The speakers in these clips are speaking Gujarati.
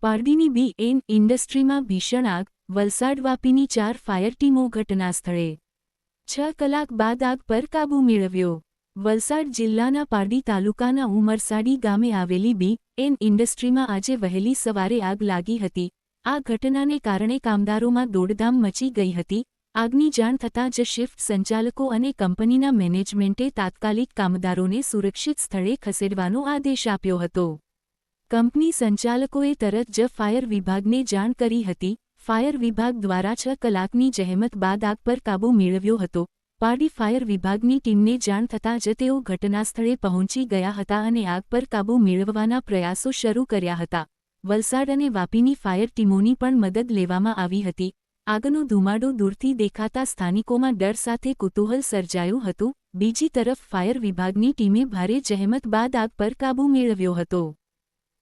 પારડીની બી એન ઇન્ડસ્ટ્રીમાં ભીષણ આગ, વલસાડ વાપીની ચાર ફાયર ટીમો ઘટના સ્થળે છ કલાક બાદ આગ પર કાબૂ મેળવ્યો. વલસાડ જિલ્લાના પારડી તાલુકાના ઉમરસાડી ગામે આવેલી બી એન ઇન્ડસ્ટ્રીમાં આજે વહેલી સવારે આગ લાગી હતી. આ ઘટનાને કારણે કામદારોમાં દોડધામ મચી ગઈ હતી. આગની જાણ થતાં જ શિફ્ટ સંચાલકો અને કંપનીના મેનેજમેન્ટે તાત્કાલિક કામદારોને સુરક્ષિત સ્થળે ખસેડવાનો આદેશ આપ્યો હતો. કંપની સંચાલકોએ તરત જ ફાયર વિભાગને જાણ કરી હતી. ફાયર વિભાગ દ્વારા છ કલાકની જહેમત બાદ આગ પર કાબૂ મેળવ્યો હતો. પાડી ફાયર વિભાગની ટીમને જાણ થતાં જ તેઓ ઘટનાસ્થળે પહોંચી ગયા હતા અને આગ પર કાબૂ મેળવવાના પ્રયાસો શરૂ કર્યા હતા. વલસાડ અને વાપીની ફાયર ટીમોની પણ મદદ લેવામાં આવી હતી. આગનો ધુમાડો દૂરથી દેખાતા સ્થાનિકોમાં ડર સાથે કુતૂહલ સર્જાયું હતું. બીજી તરફ ફાયર વિભાગની ટીમે ભારે જહેમત બાદ આગ પર કાબૂ મેળવ્યો હતો.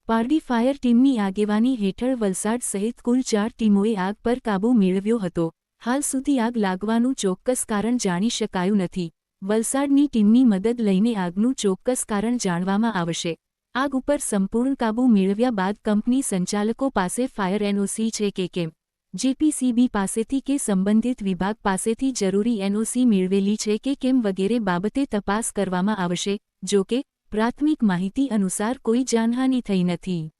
પારડી ફાયર ટીમની આગેવાની હેઠળ વલસાડ સહિત કુલ ચાર ટીમોએ આગ પર કાબૂ મેળવ્યો હતો. હાલ સુધી આગ લાગવાનું ચોક્કસ કારણ જાણી શકાયું નથી. વલસાડની ટીમની મદદ લઈને આગનું ચોક્કસ કારણ જાણવામાં આવશે. આગ ઉપર સંપૂર્ણ કાબૂ મેળવ્યા બાદ કંપની સંચાલકો પાસે ફાયર એનઓસી છે કે કેમ? જીપીસીબી પાસેથી કે સંબંધિત વિભાગ પાસેથી જરૂરી એનઓસી મેળવેલી છે કે કેમ વગેરે બાબતે તપાસ કરવામાં આવશે, જો કે, પ્રાથમિક માહિતી અનુસાર કોઈ જાનહાનિ થઈ નથી.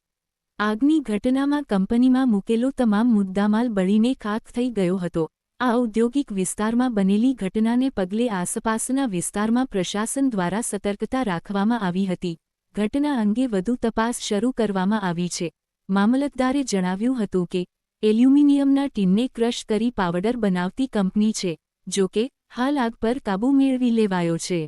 આગની ઘટનામાં કંપનીમાં મૂકેલો તમામ મુદ્દામાલ બળીને ખાખ થઈ ગયો હતો. આ ઔદ્યોગિક વિસ્તારમાં બનેલી ઘટનાને પગલે આસપાસના વિસ્તારમાં પ્રશાસન દ્વારા સતર્કતા રાખવામાં આવી હતી. ઘટના અંગે વધુ તપાસ શરૂ કરવામાં આવી છે. મામલતદારે જણાવ્યું હતું કે એલ્યુમિનિયમના ટીનને ક્રશ કરી પાવડર બનાવતી કંપની છે, જો કે, હાલ આગ પર કાબૂ મેળવી લેવાયો છે